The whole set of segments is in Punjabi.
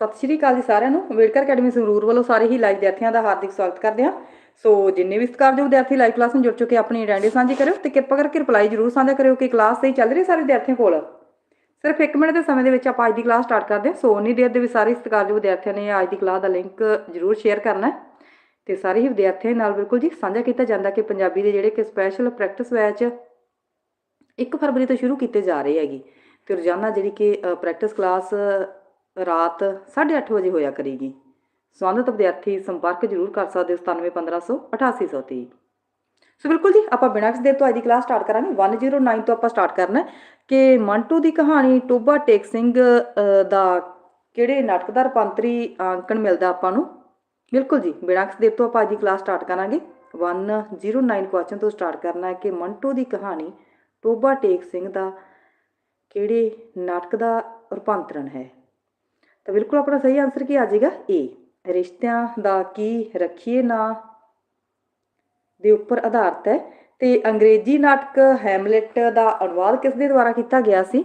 ਸਤਿ ਸ਼੍ਰੀ ਅਕਾਲ ਜੀ ਸਾਰਿਆਂ ਨੂੰ। ਅੰਬੇਡਕਰ ਅਕੈਡਮੀ ਸੰਗਰੂਰ ਵੱਲੋਂ ਸਾਰੇ ਹੀ ਲਾਈਵ ਵਿਦਿਆਰਥੀਆਂ ਦਾ ਹਾਰਦਿਕ ਸਵਾਗਤ ਕਰਦੇ ਹਾਂ। ਸੋ ਜਿੰਨੇ ਵੀ ਸਤਿਕਾਰਯੋਗ ਵਿਦਿਆਰਥੀ ਲਾਈਵ ਕਲਾਸ ਨੂੰ ਜੁੜ ਚੁੱਕੇ ਆਪਣੀ ਅਟੈਂਡੈਂਸ ਸਾਂਝੀ ਕਰਿਓ ਤੇ ਕਿਰਪਾ ਕਰਕੇ ਰਿਪਲਾਈ ਜ਼ਰੂਰ ਸਾਂਝਾ ਕਰਿਓ ਕਿ ਕਲਾਸ ਸਹੀ ਚੱਲ ਰਹੀ ਸਾਰੇ ਵਿਦਿਆਰਥੀਆਂ ਕੋਲ। ਸਿਰਫ 1 ਮਿੰਟ ਦੇ ਸਮੇਂ ਦੇ ਵਿੱਚ ਆਪਾਂ ਅੱਜ ਦੀ ਕਲਾਸ ਸਟਾਰਟ ਕਰਦੇ ਹਾਂ। ਸੋ ਉਨੀ ਦੇਰ ਦੇ ਵਿੱਚ ਸਾਰੇ ਸਤਿਕਾਰਯੋਗ ਵਿਦਿਆਰਥੀਆਂ ਨੇ ਅੱਜ ਦੀ ਕਲਾਸ ਦਾ ਲਿੰਕ ਜ਼ਰੂਰ ਸ਼ੇਅਰ ਕਰਨਾ ਤੇ ਸਾਰੇ ਹੀ ਵਿਦਿਆਰਥੀਆਂ ਨਾਲ ਬਿਲਕੁਲ ਜੀ ਸਾਂਝਾ ਕੀਤਾ ਜਾਂਦਾ ਕਿ ਪੰਜਾਬੀ ਦੇ ਜਿਹੜੇ ਕਿ ਸਪੈਸ਼ਲ ਪ੍ਰੈਕਟਿਸ ਬੈਚ 1 ਫਰਵਰੀ ਤੋਂ ਸ਼ੁਰੂ ਕੀਤੇ ਜਾ ਰਹੇ ਹੈਗੇ। ਤੇ ਰੋਜ਼ਾਨਾ ਜਿਹੜੀ ਕਿ ਪ੍ਰੈਕਟਿਸ ਕਲਾਸ ਰਾਤ 8:30 ਵਜੇ ਹੋਇਆ ਕਰੇਗੀ। ਸੰਬੰਧਿਤ ਵਿਦਿਆਰਥੀ ਸੰਪਰਕ ਜ਼ਰੂਰ ਕਰ ਸਕਦੇ ਹੋ 971500 8823 ਸੋ ਬਿਲਕੁਲ ਜੀ, ਆਪਾਂ ਬਿਨਾਂ ਕਿਸੇ ਦੇਰ ਤੋਂ ਅੱਜ ਦੀ ਕਲਾਸ ਸਟਾਰਟ ਕਰਾਂਗੇ। 109 ਤੋਂ ਆਪਾਂ ਸਟਾਰਟ ਕਰਨਾ ਕਿ ਮੰਟੂ ਦੀ ਕਹਾਣੀ ਟੋਬਾ ਟੇਕ ਸਿੰਘ ਦਾ ਕਿਹੜੇ ਨਾਟਕ ਦਾ ਰੂਪਾਂਤਰੀ ਅੰਕਣ ਮਿਲਦਾ ਆਪਾਂ ਨੂੰ? ਬਿਲਕੁਲ ਜੀ, ਬਿਨਾਂ ਕਿਸੇ ਦੇਰ ਤੋਂ ਆਪਾਂ ਅੱਜ ਦੀ ਕਲਾਸ ਸਟਾਰਟ ਕਰਾਂਗੇ। 109 ਕੁਐਸਚਨ ਤੋਂ ਸਟਾਰਟ ਕਰਨਾ ਹੈ ਕਿ ਮੰਟੂ ਦੀ ਕਹਾਣੀ ਟੋਬਾ ਟੇਕ ਸਿੰਘ ਦਾ ਕਿਹੜੇ ਨਾਟਕ ਦਾ ਰੂਪਾਂਤਰਣ ਹੈ? ਤਾਂ ਬਿਲਕੁਲ ਆਪਣਾ ਸਹੀ ਆਨਸਰ ਕੀ ਆ ਜਾਏਗਾ? ਏ ਰਿਸ਼ਤਿਆਂ ਦਾ ਕੀ ਰੱਖੀਏ ਨਾ ਦੇ ਉੱਪਰ ਆਧਾਰਿਤ ਹੈ ਤੇ ਅੰਗਰੇਜ਼ੀ ਨਾਟਕ ਹੈਮਲੇਟ ਦਾ ਅਨੁਵਾਦ ਕਿਸ ਦੇ ਦੁਆਰਾ ਕੀਤਾ ਗਿਆ ਸੀ?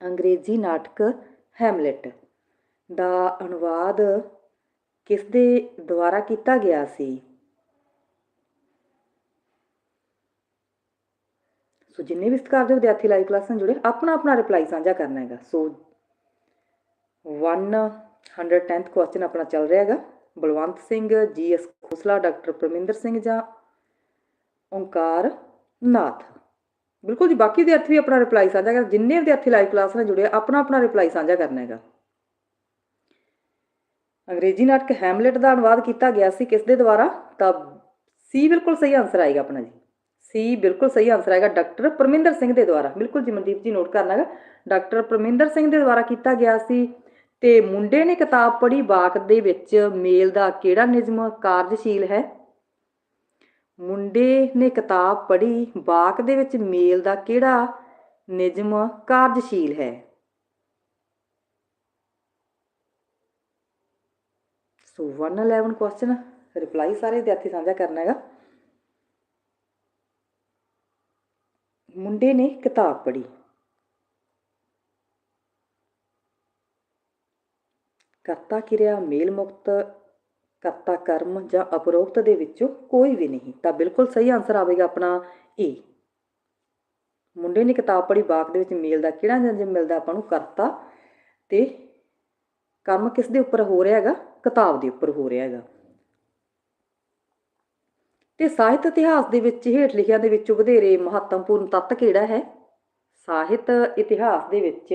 ਅੰਗਰੇਜ਼ੀ ਨਾਟਕ ਹੈਮਲੇਟ ਦਾ ਅਨੁਵਾਦ ਕਿਸ ਦੇ ਦੁਆਰਾ ਕੀਤਾ ਗਿਆ ਸੀ? ਸੋ ਜਿੰਨੇ ਵੀ ਸਤਿਕਾਰ ਦੇ ਵਿਦਿਆਰਥੀ ਲਾਈਵ ਕਲਾਸ ਨਾਲ ਜੁੜੇ ਆਪਣਾ ਆਪਣਾ ਰਿਪਲਾਈ ਸਾਂਝਾ ਕਰਨਾ ਹੈਗਾ। ਸੋ 110th ਕੁਐਸਚਨ ਆਪਣਾ ਚੱਲ ਰਿਹਾ ਹੈਗਾ। Balwant Singh G S Khosla, doctor Parminder Singh ਜਾਂ ਓੰਕਾਰ ਨਾਥ? ਬਿਲਕੁਲ ਜੀ, ਬਾਕੀ ਵਿਦਿਆਰਥੀ ਵੀ ਆਪਣਾ ਰਿਪਲਾਈ ਸਾਂਝਾ ਕਰ, ਜਿੰਨੇ ਵਿਦਿਆਰਥੀ ਲਾਈਵ ਕਲਾਸ ਨਾਲ ਜੁੜੇ ਆਪਣਾ ਆਪਣਾ ਰਿਪਲਾਈ ਸਾਂਝਾ ਕਰਨਾ ਹੈਗਾ। ਅੰਗਰੇਜ਼ੀ ਨਾਟਕ ਹੈਮਲੇਟ ਦਾ ਅਨੁਵਾਦ ਕੀਤਾ ਗਿਆ ਸੀ ਕਿਸ ਦੇ ਦੁਆਰਾ? ਤਾਂ ਸੀ ਬਿਲਕੁਲ ਸਹੀ ਆਨਸਰ ਆਏਗਾ ਆਪਣਾ ਜੀ। ਸੀ ਬਿਲਕੁਲ ਸਹੀ ਆਨਸਰ ਆਏਗਾ ਡਾਕਟਰ ਪਰਮਿੰਦਰ ਸਿੰਘ ਦੇ ਦੁਆਰਾ। ਬਿਲਕੁਲ ਜੀ, ਮਨਦੀਪ ਜੀ ਨੋਟ ਕਰਨਾ ਹੈਗਾ। ਡਾਕਟਰ ਪਰਮਿੰਦਰ ਸਿੰਘ ਦੇ ਦੁਆਰਾ ਕੀਤਾ ਗਿਆ ਸੀ ਤੇ ਮੁੰਡੇ ਨੇ ਕਿਤਾਬ ਪੜ੍ਹੀ ਬਾਕ ਦੇ ਵਿੱਚ ਮੇਲ ਦਾ ਕਿਹੜਾ ਨਿਯਮ ਕਾਰਜਸ਼ੀਲ ਹੈ? ਮੁੰਡੇ ਨੇ ਕਿਤਾਬ ਪੜ੍ਹੀ ਬਾਕ ਦੇ ਵਿੱਚ ਮੇਲ ਦਾ ਕਿਹੜਾ ਨਿਯਮ ਕਾਰਜਸ਼ੀਲ ਹੈ? ਸੋ 111 ਕੁਐਸਚਨ ਰਿਪਲਾਈ ਸਾਰੇ ਵਿਦਿਆਰਥੀ ਸਾਂਝਾ ਕਰਨਾ ਹੈਗਾ। ਮੁੰਡੇ ਨੇ ਕਿਤਾਬ ਪੜ੍ਹੀ ਕਰਤਾ ਕਿਰਿਆ, ਮੇਲ ਮੁਕਤ ਕਰਤਾ ਕਰਮ ਜਾਂ ਅਪਰੋਕਤ ਦੇ ਵਿੱਚੋਂ ਕੋਈ ਵੀ ਨਹੀਂ। ਤਾਂ ਬਿਲਕੁਲ ਸਹੀ ਆਨਸਰ ਆਵੇਗਾ ਆਪਣਾ ਏ ਮੁੰਡੇ ਨੇ ਕਿਤਾਬ ਪੜ੍ਹੀ, ਬਾਗ ਦੇ ਵਿੱਚ ਮੇਲ ਦਾ ਕਿਹੜਾ ਨਿਯਮ ਮਿਲਦਾ? ਆਪਾਂ ਨੂੰ ਕਰਤਾ ਤੇ ਕਰਮ ਕਿਸ ਦੇ ਉੱਪਰ ਹੋ ਰਿਹਾ ਹੈਗਾ? ਕਿਤਾਬ ਦੇ ਉੱਪਰ ਹੋ ਰਿਹਾ ਹੈਗਾ। ਤੇ ਸਾਹਿਤ ਇਤਿਹਾਸ ਦੇ ਵਿੱਚ ਹੇਠ ਲਿਖਿਆ ਦੇ ਵਿੱਚੋਂ ਵਧੇਰੇ ਮਹੱਤਵਪੂਰਨ ਤੱਤ ਕਿਹੜਾ ਹੈ? ਸਾਹਿਤ ਇਤਿਹਾਸ ਦੇ ਵਿੱਚ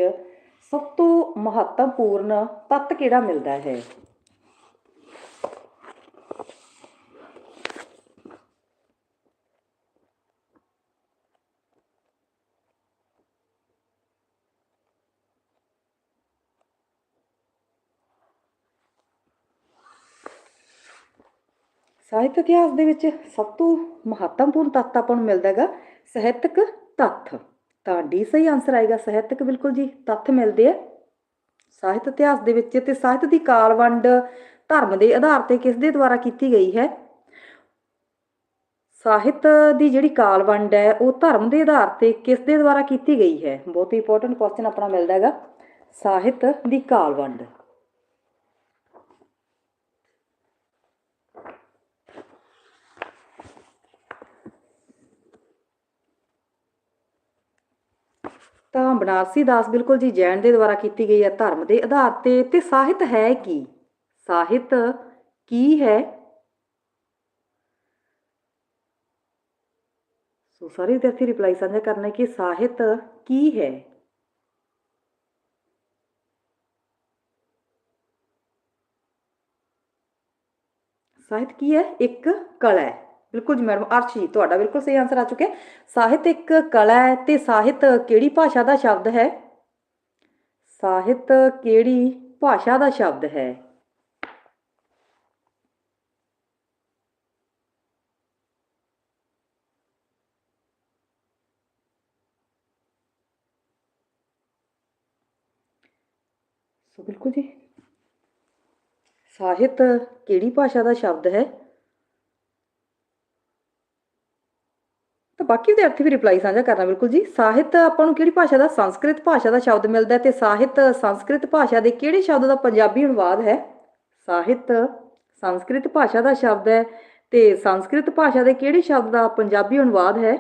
ਸਭ ਤੋਂ ਮਹੱਤਵਪੂਰਨ ਤੱਤ ਕਿਹੜਾ ਮਿਲਦਾ ਹੈ? ਸਾਹਿਤ ਇਤਿਹਾਸ ਦੇ ਵਿੱਚ ਸਭ ਤੋਂ ਮਹੱਤਵਪੂਰਨ ਤੱਤ ਆਪਾਂ ਨੂੰ ਮਿਲਦਾ ਹੈਗਾ ਸਾਹਿਤਕ ਤੱਥ। ਤਾਂ ਡੀ ਸਹੀ ਆਨਸਰ ਆਏਗਾ, ਸਾਹਿਤਕ ਬਿਲਕੁਲ ਜੀ, ਤੱਥ ਮਿਲਦੇ ਆ। ਸਾਹਿਤ ਇਤਿਹਾਸ ਦੇ ਵਿੱਚ ਤੇ ਸਾਹਿਤ ਦੀ ਕਾਲ ਵੰਡ ਧਰਮ ਦੇ ਆਧਾਰ ਤੇ ਕਿਸ ਦੇ ਦੁਆਰਾ ਕੀਤੀ ਗਈ ਹੈ? ਸਾਹਿਤ ਦੀ ਜਿਹੜੀ ਕਾਲ ਵੰਡ ਹੈ, ਉਹ ਧਰਮ ਦੇ ਆਧਾਰ ਤੇ ਕਿਸ ਦੇ ਦੁਆਰਾ ਕੀਤੀ ਗਈ ਹੈ? ਬਹੁਤ ਹੀ ਇੰਪੋਰਟੈਂਟ ਕੁਐਸਚਨ ਆਪਣਾ ਮਿਲਦਾ ਹੈਗਾ। ਸਾਹਿਤ ਦੀ ਕਾਲ ਵੰਡ ਤਾਂ ਬਨਾਰਸੀ ਦਾਸ ਬਿਲਕੁਲ ਜੀ ਜੈਨ ਦੇ ਦੁਆਰਾ ਕੀਤੀ ਗਈ ਹੈ ਧਰਮ ਦੇ ਆਧਾਰ ਤੇ ਤੇ ਸਾਹਿਤ ਹੈ ਕੀ? ਸਾਹਿਤ ਕੀ ਹੈ? ਸੋ ਸਾਰੇ ਵਿਦਿਆਰਥੀ ਰਿਪਲਾਈ ਸਾਂਝਾ ਕਰਨਾ ਕਿ ਸਾਹਿਤ ਕੀ ਹੈ? ਸਾਹਿਤ ਕੀ ਹੈ? ਇੱਕ ਕਲਾ ਹੈ। ਬਿਲਕੁਲ ਜੀ ਮੈਡਮ ਅਰਸ਼ ਜੀ ਤੁਹਾਡਾ ਬਿਲਕੁਲ ਸਹੀ ਆਨਸਰ ਆ ਚੁੱਕਿਆ ਸਾਹਿਤ ਇੱਕ ਕਲਾ ਹੈ ਤੇ ਸਾਹਿਤ ਕਿਹੜੀ ਭਾਸ਼ਾ ਦਾ ਸ਼ਬਦ ਹੈ? ਸਾਹਿਤ ਕਿਹੜੀ ਭਾਸ਼ਾ ਦਾ ਸ਼ਬਦ ਹੈ? ਸੋ ਬਿਲਕੁਲ ਜੀ। ਸਾਹਿਤ ਕਿਹੜੀ ਭਾਸ਼ਾ ਦਾ ਸ਼ਬਦ ਹੈ ਤਾਂ ਬਾਕੀ ਵਿਦਿਆਰਥੀ ਵੀ ਰਿਪਲਾਈ ਸਾਂਝਾ ਕਰਨਾ ਬਿਲਕੁਲ ਜੀ। ਸਾਹਿਤ ਆਪਾਂ ਨੂੰ ਕਿਹੜੀ ਭਾਸ਼ਾ ਦਾ? ਸੰਸਕ੍ਰਿਤ ਭਾਸ਼ਾ ਦਾ ਸ਼ਬਦ ਮਿਲਦਾ ਹੈ ਤੇ ਸਾਹਿਤ ਸੰਸਕ੍ਰਿਤ ਭਾਸ਼ਾ ਦੇ ਕਿਹੜੇ ਸ਼ਬਦ ਦਾ ਪੰਜਾਬੀ ਅਨੁਵਾਦ ਹੈ? ਸਾਹਿਤ ਸੰਸਕ੍ਰਿਤ ਭਾਸ਼ਾ ਦਾ ਸ਼ਬਦ ਹੈ ਤੇ ਸੰਸਕ੍ਰਿਤ ਭਾਸ਼ਾ ਦੇ ਕਿਹੜੇ ਸ਼ਬਦ ਦਾ ਪੰਜਾਬੀ ਅਨੁਵਾਦ ਹੈ?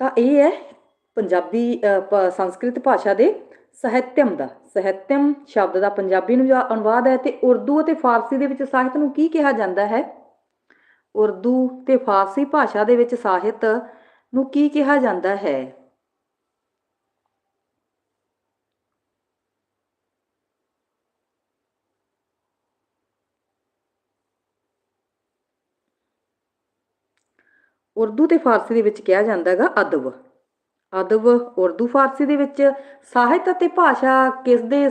ਤਾਂ ਇਹ ਹੈ ਪੰਜਾਬੀ ਅ, ਸੰਸਕ੍ਰਿਤ ਭਾਸ਼ਾ ਦੇ ਸਾਹਿਤਿਅਮ ਦਾ। ਸਾਹਿਤਿਅਮ ਸ਼ਬਦ ਦਾ ਪੰਜਾਬੀ ਨੂੰ ਜੋ ਅਨੁਵਾਦ ਹੈ ਤੇ ਉਰਦੂ ਅਤੇ ਫਾਰਸੀ ਦੇ ਵਿੱਚ ਸਾਹਿਤ ਨੂੰ ਕੀ ਕਿਹਾ ਜਾਂਦਾ ਹੈ? ਉਰਦੂ ਤੇ ਫਾਰਸੀ ਭਾਸ਼ਾ ਦੇ ਵਿੱਚ ਸਾਹਿਤ ਨੂੰ ਕੀ ਕਿਹਾ ਜਾਂਦਾ ਹੈ? ਉਰਦੂ ਤੇ ਫਾਰਸੀ ਦੇ ਵਿੱਚ ਕਿਹਾ ਜਾਂਦਾ ਹੈਗਾ ਅਦਬ। ਅਦਬ ਉਰਦੂ ਫਾਰਸੀ ਦੇ ਵਿੱਚ ਸਾਹਿਤ ਅਤੇ ਭਾਸ਼ਾ ਕਿਸ ਦੇ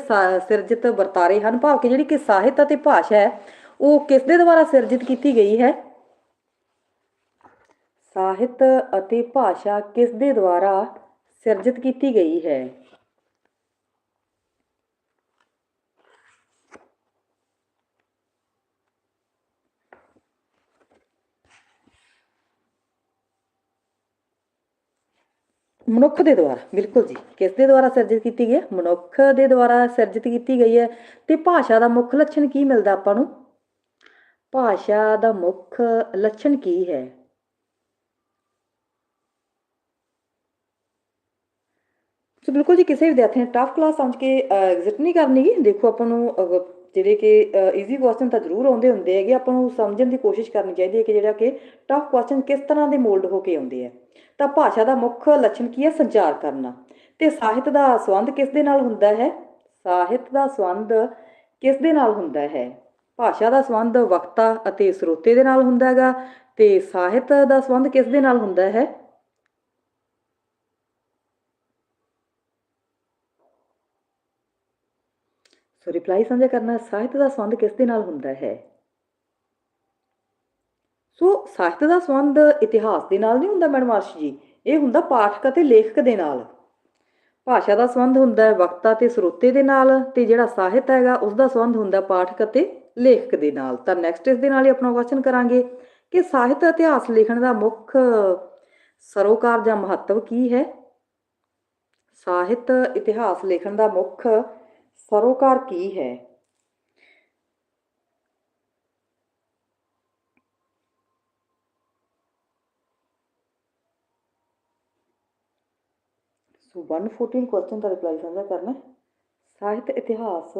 ਸਿਰਜਿਤ ਵਰਤਾਰੇ ਹਨ? ਭਾਵ ਕਿ ਜਿਹੜੀ ਕਿ ਸਾਹਿਤ ਅਤੇ ਭਾਸ਼ਾ ਹੈ, ਉਹ ਕਿਸ ਦੇ ਦੁਆਰਾ ਸਿਰਜਿਤ ਕੀਤੀ ਗਈ ਹੈ? ਸਾਹਿਤ ਅਤੇ ਭਾਸ਼ਾ ਕਿਸ ਦੇ ਦੁਆਰਾ ਸਿਰਜਿਤ ਕੀਤੀ ਗਈ ਹੈ? ਮਨੁੱਖ ਦੇ ਦੁਆਰਾ, ਬਿਲਕੁਲ ਜੀ। ਕਿਸ ਦੇ ਦੁਆਰਾ ਸਿਰਜਿਤ ਕੀਤੀ ਗਈ ਹੈ? ਮਨੁੱਖ ਦੇ ਦੁਆਰਾ ਸਿਰਜਿਤ ਕੀਤੀ ਗਈ ਹੈ। ਤੇ ਭਾਸ਼ਾ ਦਾ ਮੁੱਖ ਲੱਛਣ ਕੀ ਮਿਲਦਾ ਆਪਾਂ ਨੂੰ? ਭਾਸ਼ਾ ਦਾ ਮੁੱਖ ਲੱਛਣ ਕੀ ਹੈ? ਸੋ ਬਿਲਕੁਲ ਜੀ, ਕਿਸੇ ਵਿਦਿਆਰਥੀ ਨੇ ਟਫ ਕਲਾਸ ਸਮਝ ਕੇ ਐਗਜ਼ਿਟ ਨਹੀਂ ਕਰਨੀ ਦੇਖੋ ਆਪਾਂ ਨੂੰ ਜਿਹੜੇ ਕਿ ਈਜ਼ੀ ਕੁਐਸਚਨ ਤਾਂ ਜ਼ਰੂਰ ਆਉਂਦੇ ਹੁੰਦੇ ਹੈਗੇ। ਆਪਾਂ ਨੂੰ ਸਮਝਣ ਦੀ ਕੋਸ਼ਿਸ਼ ਕਰਨੀ ਚਾਹੀਦੀ ਹੈ ਕਿ ਜਿਹੜਾ ਕਿ ਟਫ ਕੁਐਸਚਨ ਕਿਸ ਤਰ੍ਹਾਂ ਦੇ ਮੋਲਡ ਹੋ ਕੇ ਆਉਂਦੇ ਆ। ਤਾਂ ਭਾਸ਼ਾ ਦਾ ਮੁੱਖ ਲੱਛਣ ਕੀ ਹੈ? ਸੰਚਾਰ ਕਰਨਾ। ਤੇ ਸਾਹਿਤ ਦਾ ਸੰਬੰਧ ਕਿਸ ਦੇ ਨਾਲ ਹੁੰਦਾ ਹੈ? ਸਾਹਿਤ ਦਾ ਸੰਬੰਧ ਕਿਸ ਦੇ ਨਾਲ ਹੁੰਦਾ ਹੈ? ਭਾਸ਼ਾ ਦਾ ਸੰਬੰਧ ਵਕਤਾ ਅਤੇ ਸਰੋਤੇ ਦੇ ਨਾਲ ਹੁੰਦਾ ਹੈਗਾ। ਤੇ ਸਾਹਿਤ ਦਾ ਸੰਬੰਧ ਕਿਸ ਦੇ ਨਾਲ ਹੁੰਦਾ ਹੈ? ਸੋ ਰਿਪਲਾਈ ਸਾਂਝਾ ਕਰਨਾ। ਸਾਹਿਤ ਦਾ ਸੰਬੰਧ ਕਿਸ ਦੇ ਨਾਲ ਹੁੰਦਾ ਹੈ? ਸੋ ਸਾਹਿਤ ਦਾ ਸੰਬੰਧ ਇਤਿਹਾਸ ਦੇ ਨਾਲ ਨਹੀਂ ਹੁੰਦਾ, ਮੈਡਮ ਆਰਸ਼ ਜੀ। ਇਹ ਹੁੰਦਾ ਪਾਠਕ ਅਤੇ ਲੇਖਕ ਦੇ ਨਾਲ। ਭਾਸ਼ਾ ਦਾ ਸੰਬੰਧ ਹੁੰਦਾ ਹੈ ਵਕਤਾ ਤੇ ਸਰੋਤੇ ਦੇ ਨਾਲ ਤੇ ਜਿਹੜਾ ਸਾਹਿਤ ਹੈਗਾ, ਉਸ ਦਾ ਸੰਬੰਧ ਹੁੰਦਾ ਪਾਠਕ ਅਤੇ ਲੇਖਕ ਦੇ ਨਾਲ। ਤਾਂ ਨੈਕਸਟ ਇਸ ਦੇ ਨਾਲ ਹੀ ਆਪਣਾ ਕੁਐਸਚਨ ਕਰਾਂਗੇ ਕਿ ਸਾਹਿਤ ਇਤਿਹਾਸ ਲਿਖਣ ਦਾ ਮੁੱਖ ਸਰੋਕਾਰ ਜਾਂ ਮਹੱਤਵ ਕੀ ਹੈ? ਸਾਹਿਤ ਇਤਿਹਾਸ ਲਿਖਣ ਦਾ ਮੁੱਖ ਸਰੋਕਾਰ ਕੀ ਹੈ? ਸੋ 114 ਕੁਐਸਚਨ ਦਾ ਰਿਪਲਾਈ ਸਾਂਝਾ ਕਰਨਾ ਸਾਹਿਤ ਇਤਿਹਾਸ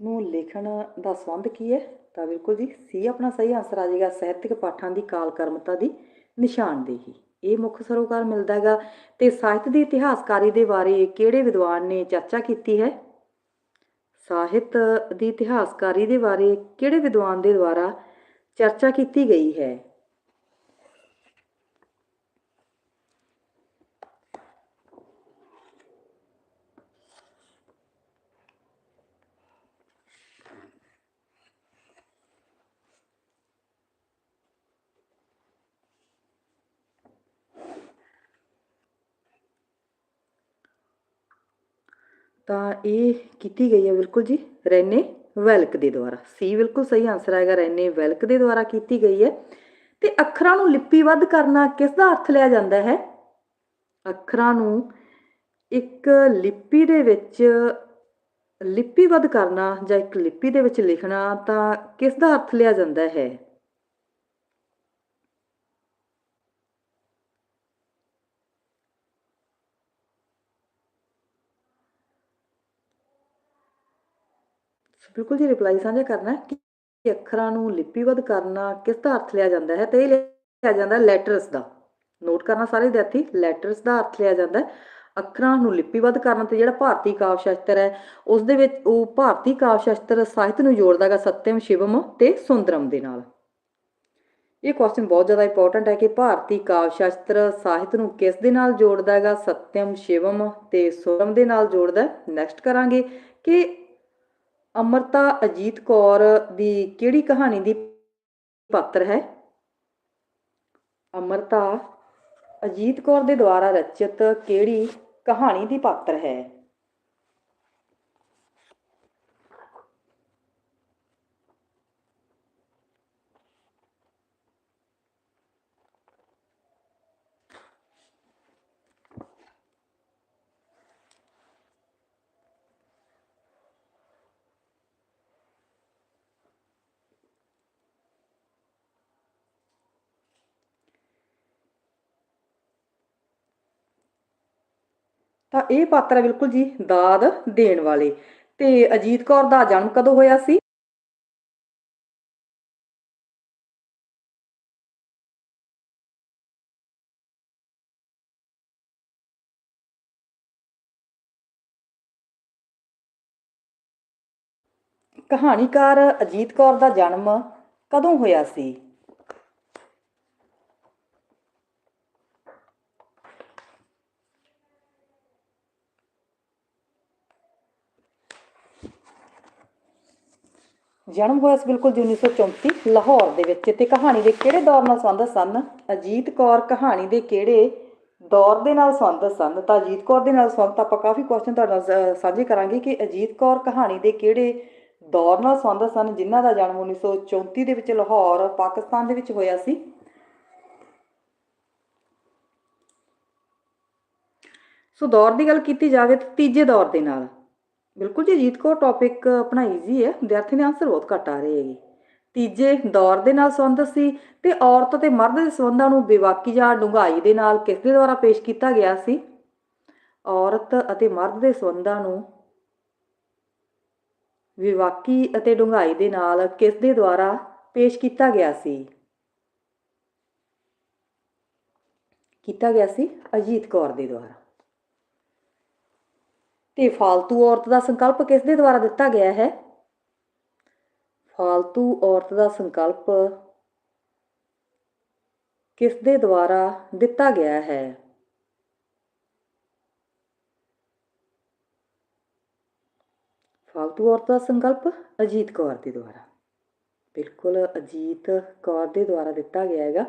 ਨੂੰ ਲਿਖਣ ਦਾ ਸੰਬੰਧ ਕੀ ਹੈ? ਤਾਂ ਬਿਲਕੁਲ ਜੀ ਸੀ ਆਪਣਾ ਸਹੀ ਆਨਸਰ ਆ ਜਾਏਗਾ ਸਾਹਿਤਿਕ ਪਾਠਾਂ ਦੀ ਕਾਲ ਕਰਮਤਾ ਦੀ ਨਿਸ਼ਾਨਦੇਹੀ। ਇਹ ਮੁੱਖ ਸਰੋਕਾਰ ਮਿਲਦਾ ਹੈਗਾ। ਤੇ ਸਾਹਿਤ ਦੀ ਇਤਿਹਾਸਕਾਰੀ ਦੇ ਬਾਰੇ ਕਿਹੜੇ ਵਿਦਵਾਨ ਨੇ ਚਰਚਾ ਕੀਤੀ ਹੈ? ਸਾਹਿਤ ਦੀ ਇਤਿਹਾਸਕਾਰੀ ਦੇ ਬਾਰੇ ਕਿਹੜੇ ਵਿਦਵਾਨ ਦੇ ਦੁਆਰਾ ਚਰਚਾ ਕੀਤੀ ਗਈ ਹੈ? ਤਾਂ ਇਹ ਕੀਤੀ ਗਈ ਹੈ ਬਿਲਕੁਲ ਜੀ। ਰੈਨੇ ਵੈਲਕ ਦੇ ਦੁਆਰਾ। ਸੀ ਬਿਲਕੁਲ ਸਹੀ ਆਨਸਰ ਆਏਗਾ। ਰੈਨੇ ਵੈਲਕ ਦੇ ਦੁਆਰਾ ਕੀਤੀ ਗਈ ਹੈ। ਤੇ ਅੱਖਰਾਂ ਨੂੰ ਲਿਪੀਬੱਧ ਕਰਨਾ ਕਿਸ ਦਾ ਅਰਥ ਲਿਆ ਜਾਂਦਾ ਹੈ? ਅੱਖਰਾਂ ਨੂੰ ਇੱਕ ਲਿਪੀ ਦੇ ਵਿੱਚ ਲਿਪੀਬੱਧ ਕਰਨਾ ਜਾਂ ਇੱਕ ਲਿਪੀ ਦੇ ਵਿੱਚ ਲਿਖਣਾ ਤਾਂ ਕਿਸ ਦਾ ਅਰਥ ਲਿਆ ਜਾਂਦਾ ਹੈ ਸੋ ਬਿਲਕੁਲ ਜੀ, ਰਿਪਲਾਈ ਸਾਂਝਾ ਕਰਨਾ ਹੈ ਕਿ ਅੱਖਰਾਂ ਨੂੰ ਲਿਪੀਬੱਧ ਕਰਨਾ ਕਿਸ ਦਾ ਅਰਥ ਲਿਆ ਜਾਂਦਾ ਹੈ ਤੇ ਇਹ ਲਿਆ ਜਾਂਦਾ ਲੈਟਰਸ ਦਾ। ਨੋਟ ਕਰਨਾ ਸਾਰੇ ਵਿਦਿਆਰਥੀ ਲੈਟਰਸ ਦਾ ਅਰਥ ਲਿਆ ਜਾਂਦਾ ਹੈ। ਅੱਖਰਾਂ ਨੂੰ ਲਿਪੀਬੱਧ ਕਰਨ ਤੇ ਜਿਹੜਾ ਭਾਰਤੀ ਕਾਵਿ ਸ਼ਾਸਤਰ ਹੈ, ਉਸ ਦੇ ਵਿੱਚ ਉਹ ਭਾਰਤੀ ਕਾਵਿ ਸ਼ਾਸਤਰ ਸਾਹਿਤ ਨੂੰ ਜੋੜਦਾ ਹੈਗਾ ਸਤਿਅਮ ਸ਼ਿਵਮ ਤੇ ਸੁੰਦਰਮ ਦੇ ਨਾਲ। ਇਹ ਕੁਐਸਚਨ ਬਹੁਤ ਜ਼ਿਆਦਾ ਇੰਪੋਰਟੈਂਟ ਹੈ ਕਿ ਭਾਰਤੀ ਕਾਵਿ ਸ਼ਾਸਤਰ ਸਾਹਿਤ ਨੂੰ ਕਿਸ ਦੇ ਨਾਲ ਜੋੜਦਾ ਹੈਗਾ ਸਤਿਅਮ ਸ਼ਿਵਮ ਤੇ ਸੁੰਦਰਮ ਦੇ ਨਾਲ ਜੋੜਦਾ ਨੈਕਸਟ ਕਰਾਂਗੇ ਕਿ ਅਮਰਤਾ ਅਜੀਤ ਕੌਰ ਦੀ ਕਿਹੜੀ ਕਹਾਣੀ ਦੀ ਪਾਤਰ ਹੈ? ਅਮਰਤਾ ਅਜੀਤ ਕੌਰ ਦੇ ਦੁਆਰਾ ਰਚਿਤ ਕਿਹੜੀ ਕਹਾਣੀ ਦੀ ਪਾਤਰ ਹੈ? ਤਾਂ ਇਹ ਪਾਤਰ ਹੈ ਬਿਲਕੁਲ ਜੀ ਦਾਦ ਦੇਣ ਵਾਲੇ। ਤੇ ਅਜੀਤ ਕੌਰ ਦਾ ਜਨਮ ਕਦੋਂ ਹੋਇਆ ਸੀ? ਕਹਾਣੀਕਾਰ ਅਜੀਤ ਕੌਰ ਦਾ ਜਨਮ ਕਦੋਂ ਹੋਇਆ ਸੀ? ਜਨਮ ਹੋਇਆ ਸੀ ਬਿਲਕੁਲ ਜੀ 1934 ਲਾਹੌਰ ਦੇ ਵਿੱਚ। ਤੇ ਕਹਾਣੀ ਦੇ ਕਿਹੜੇ ਦੌਰ ਨਾਲ ਸੰਬੰਧਿਤ ਸਨ? ਅਜੀਤ ਕੌਰ ਕਹਾਣੀ ਦੇ ਕਿਹੜੇ ਦੌਰ ਦੇ ਨਾਲ ਸੰਬੰਧਿਤ ਸਨ? ਤਾਂ ਅਜੀਤ ਕੌਰ ਦੇ ਨਾਲ ਸੰਬੰਧਿਤ ਆਪਾਂ ਕਾਫੀ ਕੁਐਸਚਨ ਤੁਹਾਡੇ ਨਾਲ ਸਾਂਝੇ ਕਰਾਂਗੇ ਕਿ ਅਜੀਤ ਕੌਰ ਕਹਾਣੀ ਦੇ ਕਿਹੜੇ ਦੌਰ ਨਾਲ ਸੰਬੰਧਿਤ ਸਨ, ਜਿਨ੍ਹਾਂ ਦਾ ਜਨਮ 1934 ਦੇ ਵਿੱਚ ਲਾਹੌਰ, ਪਾਕਿਸਤਾਨ ਦੇ ਵਿੱਚ ਹੋਇਆ ਸੀ। ਸੋ ਦੌਰ ਦੀ ਗੱਲ ਕੀਤੀ ਜਾਵੇ ਤਾਂ ਤੀਜੇ ਦੌਰ ਦੇ ਨਾਲ। ਬਿਲਕੁਲ ਜੀ, ਅਜੀਤ ਕੌਰ ਟੌਪਿਕ ਆਪਣਾ ਈਜ਼ੀ ਹੈ। ਵਿਦਿਆਰਥੀ ਦੇ ਆਨਸਰ ਬਹੁਤ ਘੱਟ ਆ ਰਹੇ ਹੈਗੇ। ਤੀਜੇ, ਦੌਰ ਦੇ ਨਾਲ ਸੰਬੰਧਿਤ ਸੀ ਤੇ ਔਰਤ ਤੇ ਮਰਦ ਦੇ ਸੰਬੰਧਾਂ ਨੂੰ ਬੇਵਾਕੀ ਜਾਂ ਡੂੰਘਾਈ ਦੇ ਨਾਲ ਕਿਸ ਦੇ ਦੁਆਰਾ ਪੇਸ਼ ਕੀਤਾ ਗਿਆ ਸੀ? ਔਰਤ ਅਤੇ ਮਰਦ ਦੇ ਸੰਬੰਧਾਂ ਨੂੰ ਵਿਵਾਕੀ ਅਤੇ ਡੂੰਘਾਈ ਦੇ ਨਾਲ ਕਿਸ ਦੇ ਦੁਆਰਾ ਪੇਸ਼ ਕੀਤਾ ਗਿਆ ਸੀ? ਕੀਤਾ ਗਿਆ ਸੀ ਅਜੀਤ ਕੌਰ ਦੇ ਦੁਆਰਾ। ਤੇ ਫਾਲਤੂ ਔਰਤ ਦਾ ਸੰਕਲਪ ਕਿਸ ਦੇ ਦੁਆਰਾ ਦਿੱਤਾ ਗਿਆ ਹੈ? ਫਾਲਤੂ ਔਰਤ ਦਾ ਸੰਕਲਪ ਕਿਸ ਦੇ ਦੁਆਰਾ ਦਿੱਤਾ ਗਿਆ ਹੈ? ਫਾਲਤੂ ਔਰਤ ਦਾ ਸੰਕਲਪ ਅਜੀਤ ਕੌਰ ਦੇ ਦੁਆਰਾ। ਬਿਲਕੁਲ ਅਜੀਤ ਕੌਰ ਦੇ ਦੁਆਰਾ ਦਿੱਤਾ ਗਿਆ ਹੈਗਾ।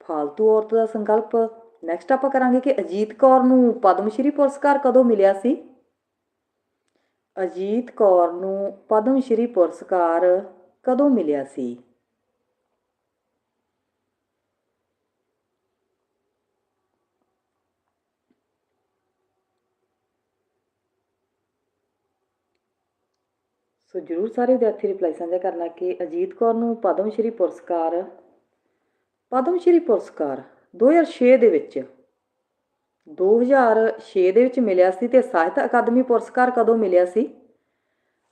ਫਾਲਤੂ ਔਰਤ ਦਾ ਸੰਕਲਪ। ਨੈਕਸਟ ਆਪਾਂ ਕਰਾਂਗੇ ਕਿ ਅਜੀਤ ਕੌਰ ਨੂੰ ਪਦਮ ਸ਼੍ਰੀ ਪੁਰਸਕਾਰ ਕਦੋਂ ਮਿਲਿਆ ਸੀ? ਅਜੀਤ ਕੌਰ ਨੂੰ ਪਦਮ ਸ਼੍ਰੀ ਪੁਰਸਕਾਰ ਕਦੋਂ ਮਿਲਿਆ ਸੀ? ਸੋ ਜਰੂਰ ਸਾਰੇ ਵਿਦਿਆਰਥੀ ਰਿਪਲਾਈ ਸਾਂਝਾ ਕਰਨਾ ਕਿ ਅਜੀਤ ਕੌਰ ਨੂੰ ਪਦਮ ਸ਼੍ਰੀ ਪੁਰਸਕਾਰ, ਪਦਮ ਸ਼੍ਰੀ ਪੁਰਸਕਾਰ 2006 ਦੇ ਵਿੱਚ 2006 ਦੇ ਵਿੱਚ ਮਿਲਿਆ ਸੀ ਤੇ ਸਾਹਿਤ ਅਕਾਦਮੀ ਪੁਰਸਕਾਰ ਕਦੋਂ ਮਿਲਿਆ ਸੀ?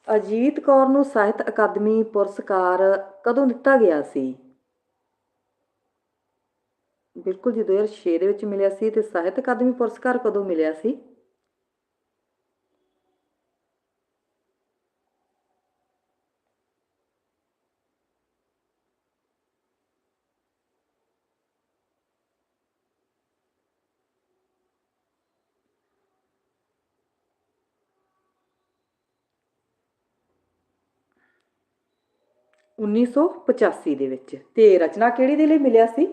ਅਜੀਤ ਕੌਰ ਨੂੰ ਸਾਹਿਤ ਅਕਾਦਮੀ ਪੁਰਸਕਾਰ ਕਦੋਂ ਦਿੱਤਾ ਗਿਆ ਸੀ? ਬਿਲਕੁਲ ਜੀ 2006 ਦੇ ਵਿੱਚ ਮਿਲਿਆ ਸੀ ਤੇ ਸਾਹਿਤ ਅਕਾਦਮੀ ਪੁਰਸਕਾਰ ਕਦੋਂ ਮਿਲਿਆ ਸੀ? ਉੱਨੀ ਸੌ ਪਚਾਸੀ ਦੇ ਵਿੱਚ। ਤੇ ਰਚਨਾ ਕਿਹੜੀ ਦੇ ਲਈ ਮਿਲਿਆ ਸੀ?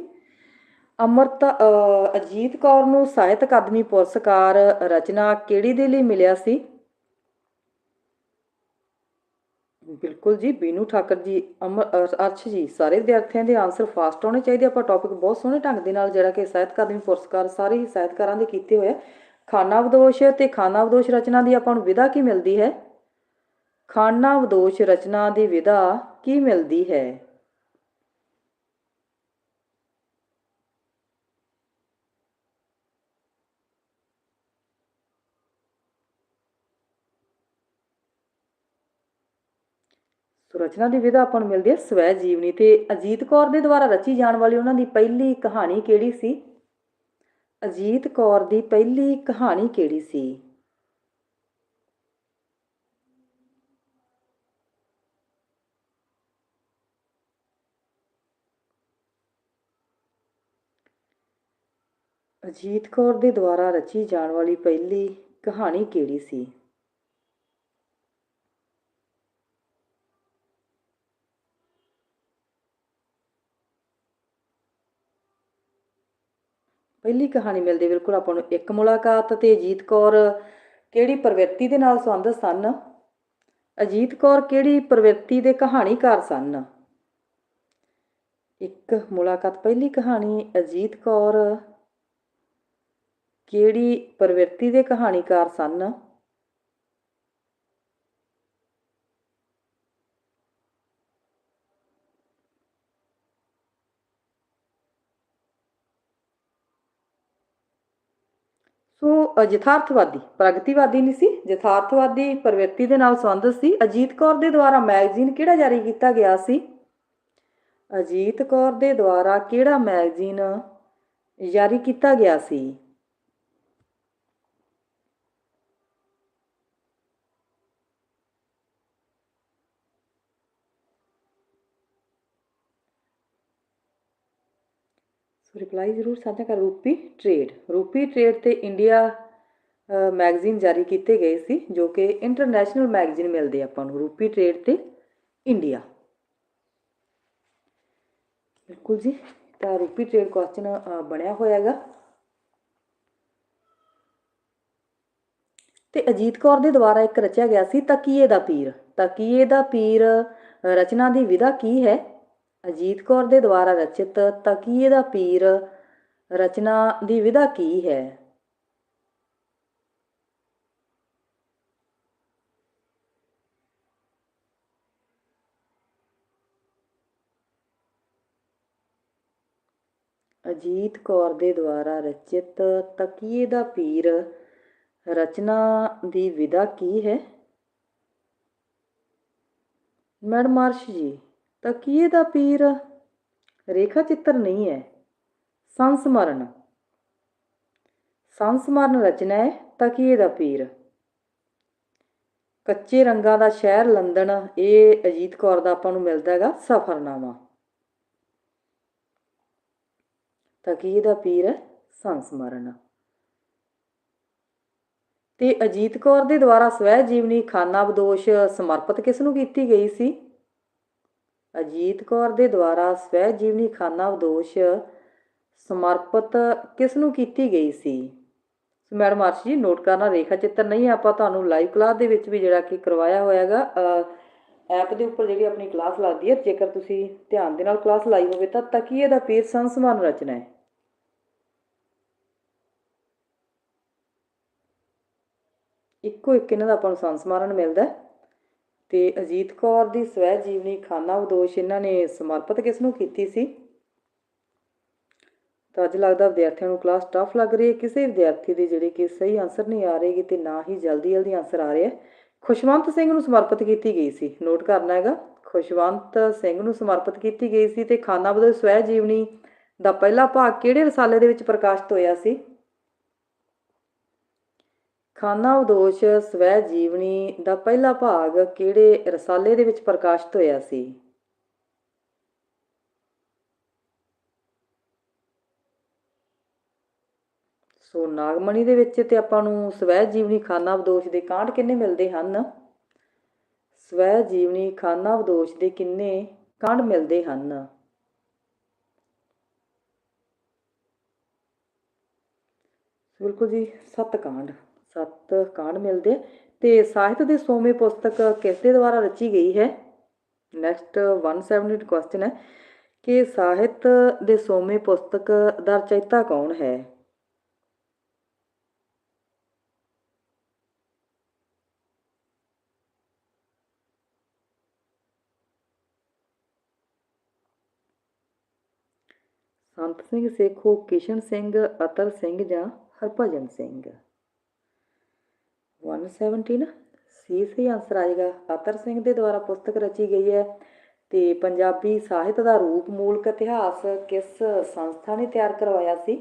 ਅਮਰਤ ਅਜੀਤ ਕੌਰ ਨੂੰ ਸਾਹਿਤ ਅਕਾਦਮੀ ਪੁਰਸਕਾਰ ਰਚਨਾ ਕਿਹੜੀ ਦੇ ਲਈ ਮਿਲਿਆ ਸੀ? ਬਿਲਕੁਲ ਜੀ, ਬੀਨੂ ਠਾਕਰ ਜੀ, ਅਮਰ ਅਰਸ਼ ਜੀ, ਸਾਰੇ ਵਿਦਿਆਰਥੀਆਂ ਦੇ ਆਨਸਰ ਫਾਸਟ ਹੋਣੇ ਚਾਹੀਦੇ। ਆਪਾਂ ਟੌਪਿਕ ਬਹੁਤ ਸੋਹਣੇ ਢੰਗ ਦੇ ਨਾਲ ਜਿਹੜਾ ਕਿ ਸਾਹਿਤ ਅਕਾਦਮੀ ਪੁਰਸਕਾਰ ਸਾਰੇ ਹੀ ਸਾਹਿਤਕਾਰਾਂ ਦੇ ਕੀਤੇ ਹੋਏ ਆ। ਖਾਨਾ ਬਦੋਸ਼ ਤੇ ਖਾਨਾ ਬਦੋਸ਼ ਰਚਨਾ ਦੀ ਆਪਾਂ ਨੂੰ ਵਿਧਾ ਕੀ ਮਿਲਦੀ ਹੈ? ਖਾਨਾ ਬਦੋਸ਼ ਰਚਨਾ ਦੀ ਵਿਧਾ ਕੀ ਮਿਲਦੀ ਹੈ? ਸੋ ਰਚਨਾ ਦੀ ਵਿਧਾ ਆਪਾਂ ਨੂੰ ਮਿਲਦੀ ਹੈ ਸਵੈ ਜੀਵਨੀ ਤੇ ਅਜੀਤ ਕੌਰ ਦੇ ਦੁਆਰਾ ਰਚੀ ਜਾਣ ਵਾਲੀ ਉਹਨਾਂ ਦੀ ਪਹਿਲੀ ਕਹਾਣੀ ਕਿਹੜੀ ਸੀ? ਅਜੀਤ ਕੌਰ ਦੀ ਪਹਿਲੀ ਕਹਾਣੀ ਕਿਹੜੀ ਸੀ? ਅਜੀਤ ਕੌਰ ਦੇ ਦੁਆਰਾ ਰਚੀ ਜਾਣ ਵਾਲੀ ਪਹਿਲੀ ਕਹਾਣੀ ਕਿਹੜੀ ਸੀ? ਪਹਿਲੀ ਕਹਾਣੀ ਮਿਲਦੀ ਬਿਲਕੁਲ ਆਪਾਂ ਨੂੰ ਇੱਕ ਮੁਲਾਕਾਤ ਤੇ ਅਜੀਤ ਕੌਰ ਕਿਹੜੀ ਪ੍ਰਵਿਰਤੀ ਦੇ ਨਾਲ ਸੰਬੰਧਿਤ ਸਨ? ਅਜੀਤ ਕੌਰ ਕਿਹੜੀ ਪ੍ਰਵਿਰਤੀ ਦੇ ਕਹਾਣੀਕਾਰ ਸਨ? ਇੱਕ ਮੁਲਾਕਾਤ ਪਹਿਲੀ ਕਹਾਣੀ ਅਜੀਤ ਕੌਰ ਕਿਹੜੀ ਪ੍ਰਵਿਰਤੀ ਦੇ ਕਹਾਣੀਕਾਰ ਸਨ? ਸੋ ਯਥਾਰਥਵਾਦੀ, ਪ੍ਰਗਤੀਵਾਦੀ ਨਹੀਂ ਸੀ? ਯਥਾਰਥਵਾਦੀ ਪ੍ਰਵਿਰਤੀ ਦੇ ਨਾਲ ਸੰਬੰਧਿਤ ਸੀ। ਅਜੀਤ ਕੌਰ ਦੇ ਦੁਆਰਾ ਮੈਗਜ਼ੀਨ ਕਿਹੜਾ ਜਾਰੀ ਕੀਤਾ ਗਿਆ ਸੀ? ਅਜੀਤ ਕੌਰ ਦੇ ਦੁਆਰਾ ਕਿਹੜਾ ਮੈਗਜ਼ੀਨ ਜਾਰੀ ਕੀਤਾ ਗਿਆ ਸੀ? ਰਿਪਲਾਈ ਜ਼ਰੂਰ ਸਾਂਝਾ ਕਰ, ਰੂਪੀ ਟ੍ਰੇਡ। ਰੂਪੀ ਟ੍ਰੇਡ ਤੇ ਇੰਡੀਆ ਮੈਗਜ਼ੀਨ ਜਾਰੀ ਕੀਤੇ ਗਏ ਸੀ, ਜੋ ਕਿ ਇੰਟਰਨੈਸ਼ਨਲ ਮੈਗਜ਼ੀਨ ਮਿਲਦੇ ਆਪਾਂ ਨੂੰ, ਰੂਪੀ ਟ੍ਰੇਡ ਤੇ ਇੰਡੀਆ। ਬਿਲਕੁਲ ਜੀ, ਤਾਂ ਰੂਪੀ ਟ੍ਰੇਡ ਕੁਐਸਚਨ ਬਣਿਆ ਹੋਇਆ ਤੇ ਅਜੀਤ ਕੌਰ ਦੇ ਦੁਆਰਾ ਇੱਕ ਰਚਿਆ ਗਿਆ ਸੀ, ਤਕੀਏ ਦਾ ਪੀਰ। ਤਕੀਏ ਦਾ ਪੀਰ ਰਚਨਾ ਦੀ ਵਿਧਾ ਕੀ ਹੈ? ਅਜੀਤ ਕੌਰ ਦੇ ਦੁਆਰਾ ਰਚਿਤ ਤਕੀਏ ਦਾ ਪੀਰ ਰਚਨਾ ਦੀ ਵਿਧਾ ਕੀ ਹੈ? ਅਜੀਤ ਕੌਰ ਦੇ ਦੁਆਰਾ ਰਚਿਤ ਤਕੀਏ ਦਾ ਪੀਰ ਰਚਨਾ ਦੀ ਵਿਧਾ ਕੀ ਹੈ? ਮੈਡਮ ਮਾਰਸ਼ ਜੀ। ਤਕੀਏ ਦਾ ਪੀਰ? ਰੇਖਾ ਚਿੱਤਰ ਨਹੀਂ ਹੈ। ਸੰਸਮਰਨ। ਸੰਸਮਰਨ ਰਚਨਾ ਹੈ ਤਕੀਏ ਦਾ ਪੀਰ? ਕੱਚੇ ਰੰਗਾਂ ਦਾ ਸ਼ਹਿਰ ਲੰਦਨ, ਇਹ ਅਜੀਤ ਕੌਰ ਦਾ ਆਪਾਂ ਨੂੰ ਮਿਲਦਾ ਹੈਗਾ ਸਫਰਨਾਮਾ। ਤਕੀਏ ਦਾ ਪੀਰ ਹੈ? ਸੰਸਮਰਨ। ਤੇ ਅਜੀਤ ਕੌਰ ਦੇ ਦੁਆਰਾ ਸਵੈ ਜੀਵਨੀ ਖਾਨਾ ਬਦੋਸ਼ ਸਮਰਪਿਤ ਕਿਸ ਨੂੰ ਕੀਤੀ ਗਈ ਸੀ? ਅਜੀਤ ਕੌਰ ਦੇ ਦੁਆਰਾ ਸਵੈ ਜੀਵਨੀ ਖਾਨਾ ਬਦੋਸ਼ ਸਮਰਪਿਤ ਕਿਸ ਨੂੰ ਕੀਤੀ ਗਈ ਸੀ? ਸੋ ਮੈਡਮ ਅਰਸ਼ ਜੀ ਨੋਟ ਕਰਨਾ, ਰੇਖਾ ਚਿੱਤਰ ਨਹੀਂ, ਆਪਾਂ ਤੁਹਾਨੂੰ ਲਾਈਵ ਕਲਾਸ ਦੇ ਵਿੱਚ ਵੀ ਜਿਹੜਾ ਕਿ ਕਰਵਾਇਆ ਹੋਇਆਗਾ। ਐਪ ਦੇ ਉੱਪਰ ਜਿਹੜੀ ਆਪਣੀ ਕਲਾਸ ਲੱਗਦੀ ਹੈ, ਜੇਕਰ ਤੁਸੀਂ ਧਿਆਨ ਦੇ ਨਾਲ ਕਲਾਸ ਲਾਈ ਹੋਵੇ ਤਾਂ ਤਕੀਏ ਦਾ ਪੀਰ ਸੰਸਮਾਨ ਰਚਨਾ ਹੈ? ਇੱਕੋ ਇੱਕ ਇਹਨਾਂ ਦਾ ਆਪਾਂ ਨੂੰ ਸੰਸਮਰਨ ਮਿਲਦਾ ਹੈ। ਤੇ ਅਜੀਤ ਕੌਰ ਦੀ ਸਵੈ ਜੀਵਨੀ ਖਾਨਾ ਉਦੋਸ਼ ਇਹਨਾਂ ਨੇ ਸਮਰਪਿਤ ਕਿਸ ਨੂੰ ਕੀਤੀ ਸੀ? ਤਾਂ ਅੱਜ ਲੱਗਦਾ ਵਿਦਿਆਰਥੀਆਂ ਨੂੰ ਕਲਾਸ ਟਫ ਲੱਗ ਰਹੀ ਹੈ। ਕਿਸੇ ਵਿਦਿਆਰਥੀ ਦੇ ਜਿਹੜੇ ਕਿ ਸਹੀ ਆਨਸਰ ਨਹੀਂ ਆ ਰਹੇਗੇ ਤੇ ਨਾ ਹੀ ਜਲਦੀ ਜਲਦੀ ਆਨਸਰ ਆ ਰਿਹਾ ਖੁਸ਼ਵੰਤ ਸਿੰਘ ਨੂੰ ਸਮਰਪਿਤ ਕੀਤੀ ਗਈ ਸੀ। ਨੋਟ ਕਰਨਾ ਹੈਗਾ, ਖੁਸ਼ਵੰਤ ਸਿੰਘ ਨੂੰ ਸਮਰਪਿਤ ਕੀਤੀ ਗਈ ਸੀ ਤੇ ਖਾਨਾ ਬਦੋਸ਼ ਸਵੈ ਜੀਵਨੀ ਦਾ ਪਹਿਲਾ ਭਾਗ ਕਿਹੜੇ ਰਸਾਲੇ ਦੇ ਵਿੱਚ ਪ੍ਰਕਾਸ਼ਿਤ ਹੋਇਆ ਸੀ? ਖਾਨਾ ਉਦੋਸ਼ ਸਵੈ ਜੀਵਨੀ ਦਾ ਪਹਿਲਾ ਭਾਗ ਕਿਹੜੇ ਰਸਾਲੇ ਦੇ ਵਿੱਚ ਪ੍ਰਕਾਸ਼ਿਤ ਹੋਇਆ ਸੀ? ਸੋ ਨਾਗਮਣੀ ਦੇ ਵਿੱਚ ਤੇ ਆਪਾਂ ਨੂੰ ਸਵੈ ਜੀਵਨੀ ਖਾਨਾ ਉਦੋਸ਼ ਦੇ ਕਾਂਡ ਕਿੰਨੇ ਮਿਲਦੇ ਹਨ? ਸਵੈ ਜੀਵਨੀ ਖਾਨਾ ਉਦੋਸ਼ ਦੇ ਕਿੰਨੇ ਕਾਂਡ ਮਿਲਦੇ ਹਨ? ਬਿਲਕੁਲ ਜੀ, ਸੱਤ ਕਾਂਡ। ਸੱਤ ਕਾਂਡ ਮਿਲਦੇ ਆ। ਤੇ ਸਾਹਿਤ ਦੇ ਸੋਮੇ ਪੁਸਤਕ ਕਿਸ ਦੇ ਦੁਆਰਾ ਰਚੀ ਗਈ ਹੈ ਨੈਕਸਟ 170 ਕੁਐਸਚਨ ਹੈ ਕਿ ਸਾਹਿਤ ਦੇ ਸੋਮੇ ਪੁਸਤਕ ਦਾ ਰਚయిਤਾ ਕੌਣ ਹੈ ਸੰਤ ਸਿੰਘ ਸੇਖੋ, ਕਿਸ਼ਨ ਸਿੰਘ ਅਤਰ ਸਿੰਘ ਜਾਂ ਹਰਭਜਨ ਸਿੰਘ 170 ਸੀ ਸਹੀ ਆਨਸਰ ਆਏਗਾ ਅਤਰ ਸਿੰਘ ਦੇ ਦੁਆਰਾ ਪੁਸਤਕ ਰਚੀ ਗਈ ਹੈ ਤੇ ਪੰਜਾਬੀ ਸਾਹਿਤ ਦਾ ਰੂਪ, ਮੂਲਕ ਇਤਿਹਾਸ ਕਿਸ ਸੰਸਥਾ ਨੇ ਤਿਆਰ ਕਰਵਾਇਆ ਸੀ?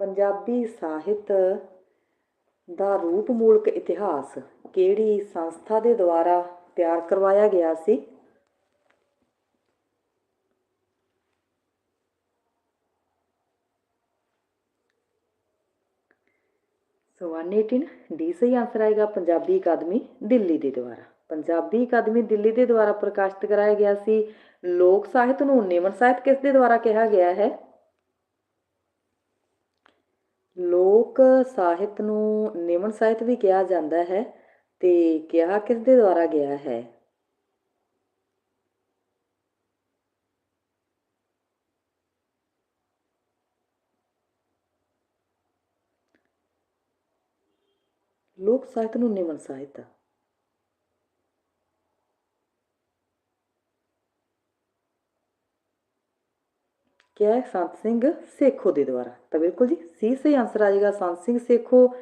ਪੰਜਾਬੀ ਸਾਹਿਤ ਦਾ ਰੂਪ, ਮੂਲਕ ਇਤਿਹਾਸ ਕਿਹੜੀ ਸੰਸਥਾ ਦੇ ਦੁਆਰਾ ਤਿਆਰ ਕਰਵਾਇਆ ਗਿਆ ਸੀ ਸੋ 118 ਡੀ ਸਹੀ ਆਨਸਰ ਆਏਗਾ ਪੰਜਾਬੀ ਅਕਾਦਮੀ ਦਿੱਲੀ ਦੇ ਦੁਆਰਾ। ਪੰਜਾਬੀ ਅਕਾਦਮੀ ਦਿੱਲੀ ਦੇ ਦੁਆਰਾ ਪ੍ਰਕਾਸ਼ਿਤ ਕਰਾਇਆ ਗਿਆ ਸੀ। ਲੋਕ ਸਾਹਿਤ ਨੂੰ ਨਿਮਨ ਸਾਹਿਤ ਕਿਸ ਦੇ ਦੁਆਰਾ ਕਿਹਾ ਗਿਆ ਹੈ? ਲੋਕ ਸਾਹਿਤ ਨੂੰ ਨਿਮਨ ਸਾਹਿਤ ਵੀ ਕਿਹਾ ਜਾਂਦਾ ਹੈ ਤੇ ਕਿਹਾ ਕਿਸ ਦੇ ਦੁਆਰਾ ਗਿਆ ਹੈ? ਲੋਕ ਸਾਹਿਤ ਨੂੰ ਨਿਮਨ ਸਾਹਿਤ ਕਿਆ ਹੈ ਸੰਤ ਸਿੰਘ ਸੇਖੋ ਦੇ ਦੁਆਰਾ? ਤਾਂ ਬਿਲਕੁਲ ਜੀ, ਸੀ ਸਹੀ ਆਨਸਰ ਆ ਜਾਏਗਾ ਸੰਤ ਸਿੰਘ ਸੇਖੋ।